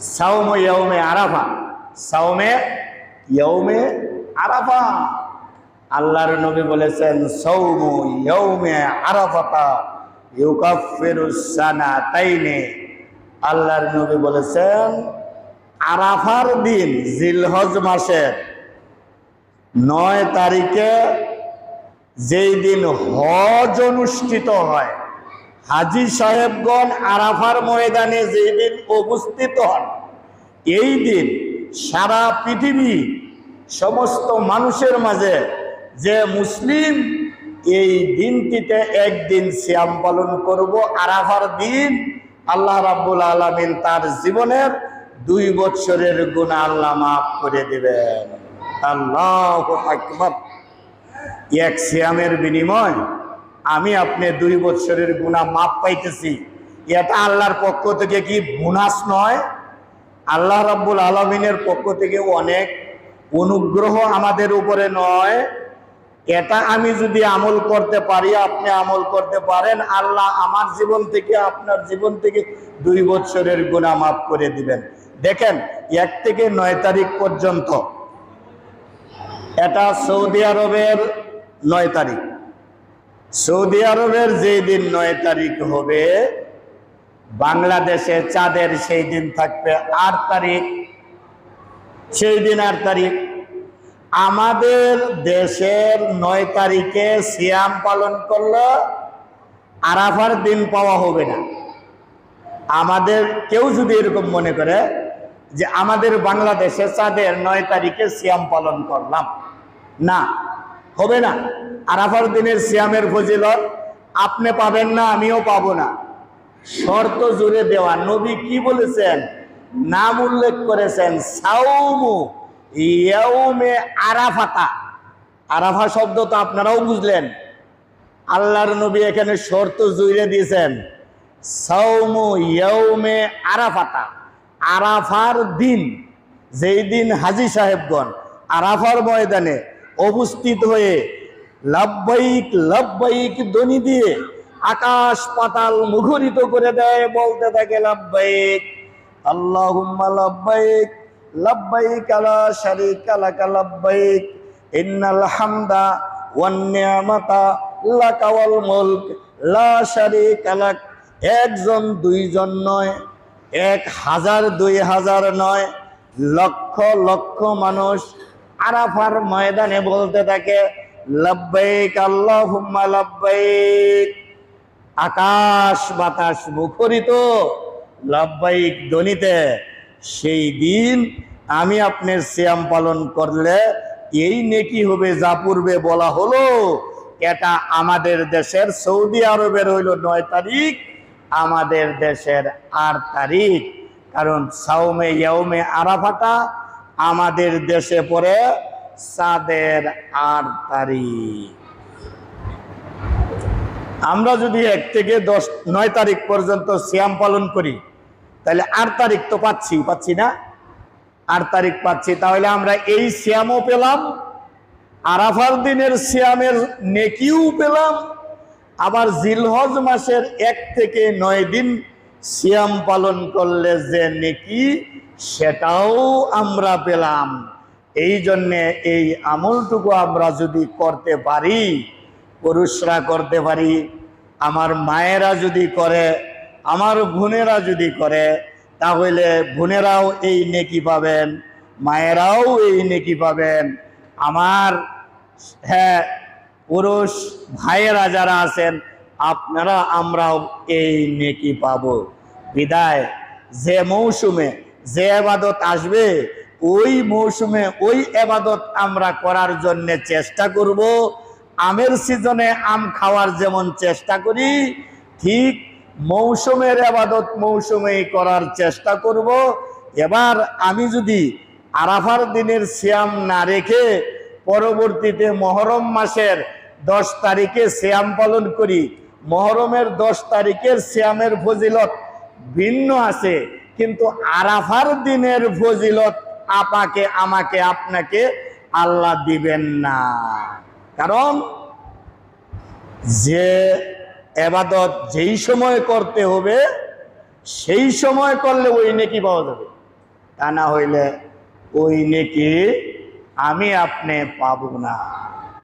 সাওম ইয়ৌমে আরাফা। সাওমে ইয়ৌমে আরাফা। আল্লাহর নবী বলেছেন সৌম ইয়ৌমে আরাফাতা ইউকাফিরুস সানাতাইনে। আল্লাহর নবী বলেছেন, আরাফার দিন জিলহজ মাসের নয় তারিখে যেই দিন হজ অনুষ্ঠিত হয় হাজি সাহেবগণ আরাফার ময়দানে যেই দিন উপস্থিত হন, এই দিন সারা পৃথিবী সমস্ত মানুষের মাঝে যে মুসলিম, এই দিনটিতে একদিন সিয়াম পালন করব, আরাফার দিন, আল্লাহ রাব্বুল আলামিন তার জীবনের দুই বৎসরের গুণা আল্লাহ মাফ করে দিবেন। আল্লাহ এক সিয়ামের বিনিময় আমি আপনি দুই বছরের গুণা মাপ পাইতেছি। এটা আল্লাহর পক্ষ থেকে কি বোনাস নয়? আল্লাহ রাব্বুল আলমিনের পক্ষ থেকে অনেক অনুগ্রহ আমাদের উপরে নয়। এটা আমি যদি আমল করতে পারি, আপনি আমল করতে পারেন। আল্লাহ আমার জীবন থেকে, আপনার জীবন থেকে দুই বছরের গুণা মাফ করে দিবেন। দেখেন, এক থেকে নয় তারিখ পর্যন্ত, এটা সৌদি আরবের নয় তারিখ। সৌদি আরবের যেই দিন নয় তারিখ হবে, বাংলাদেশে চাঁদের সেই দিন থাকবে আট তারিখ। সেই দিন আট তারিখ। আমাদের দেশের নয় তারিখে সিয়াম পালন করলে আরাফার দিন পাওয়া হবে না। আমাদের কেউ যদি এরকম মনে করে যে আমাদের বাংলাদেশে চাঁদের নয় তারিখে সিয়াম পালন করলাম, না। হবে না। আরাফার দিনের সিয়ামের ফজিলত আপনি পাবেন না, আমিও পাবো না। শর্ত জুড়ে দেওয়া। নবী কি বলেছেন? নাম উল্লেখ করেছেন, সাউমু ইয়াউমে আরাফাতা। আরাফা শব্দ তো আপনারাও বুঝলেন। আল্লাহর নবী এখানে শর্ত জুড়ে দিয়েছেন, সাউমু ইয়াউমে আরাফাতা। আরাফার দিন, যেই দিন হাজি সাহেবগণ আরাফার ময়দানে অবস্থিত হয়ে লাভবাইক লাভবাইক ধ্বনি দিয়ে আকাশ পাতাল মুখরিত করে দেয়, বলতে থাকে লাভবাইক। আল্লাহুম্মা লাভবাইক লাভবাইক আলা শারিকা লাকা লাভবাইক। লা একজন, দুইজন নয়, এক দুই নয়, লক্ষ লক্ষ মানুষ আরাফার ময়দানে বলতে থাকে আকাশ বাতাস মুখরিত, লব্বাইক ধ্বনিতে, সেই দিন আমি আপনার শ্যাম পালন করলে এই নেকি হবে যা পূর্বে বলা হলো। এটা আমাদের দেশের সৌদি আরবের হইল নয় তারিখ, আমাদের দেশের আট তারিখ। কারণ সাউমে ইয়ৌমে আরাফাটা আমাদের দেশে পড়ে চাঁদের আট তারিখ। আমরা যদি এক থেকে দশ, নয় তারিখ পর্যন্ত শ্যাম পালন করি, তাহলে আট তারিখ তো পাচ্ছি পাচ্ছি না? আট তারিখ পাচ্ছি, তাহলে আমরা এই শ্যামও পেলাম, আরাফার দিনের শ্যামের নেকিও পেলাম, আবার জিলহজ মাসের এক থেকে নয় দিন সিয়াম পালন করলে যে নেকি, সেটাও আমরা পেলাম। এই জন্যে এই আমলটুকু আমরা যদি করতে পারি, পুরুষরা করতে পারি, আমার মায়েরা যদি করে, আমার বোনেরা যদি করে, তাহলে বোনেরাও এই নেকি পাবেন, মায়েরাও এই নেকি পাবেন। আমার হ্যাঁ পুরুষ ভাইয়েরা যারা আছেন, আপনারা আমরাও এই নেকি পাব। বিদায়। যে মৌসুমে যে আবাদত আসবে, ওই মৌসুমে ওই আবাদত আমরা করার জন্য চেষ্টা করব। আমের সিজনে আম খাওয়ার যেমন চেষ্টা করি, ঠিক মৌসুমের আবাদত মৌসুমেই করার চেষ্টা করব। এবার আমি যদি আরাফার দিনের শ্যাম না রেখে পরবর্তীতে মহরম মাসের দশ তারিখে শ্যাম পালন করি, মহরমের দশ তারিখের শ্যামের ফজিলত ভিন্ন আছে, কিন্তু আরাফার দিনের ফজিলত আপাকে, আমাকে, আপনাকে আল্লাহ দিবেন না। কারণ যে এবাদত যেই সময় করতে হবে, সেই সময় করলে ওই নেকি পাওয়া যাবে। তা না হইলে ওই নেকি আমি আপনি পাবো না।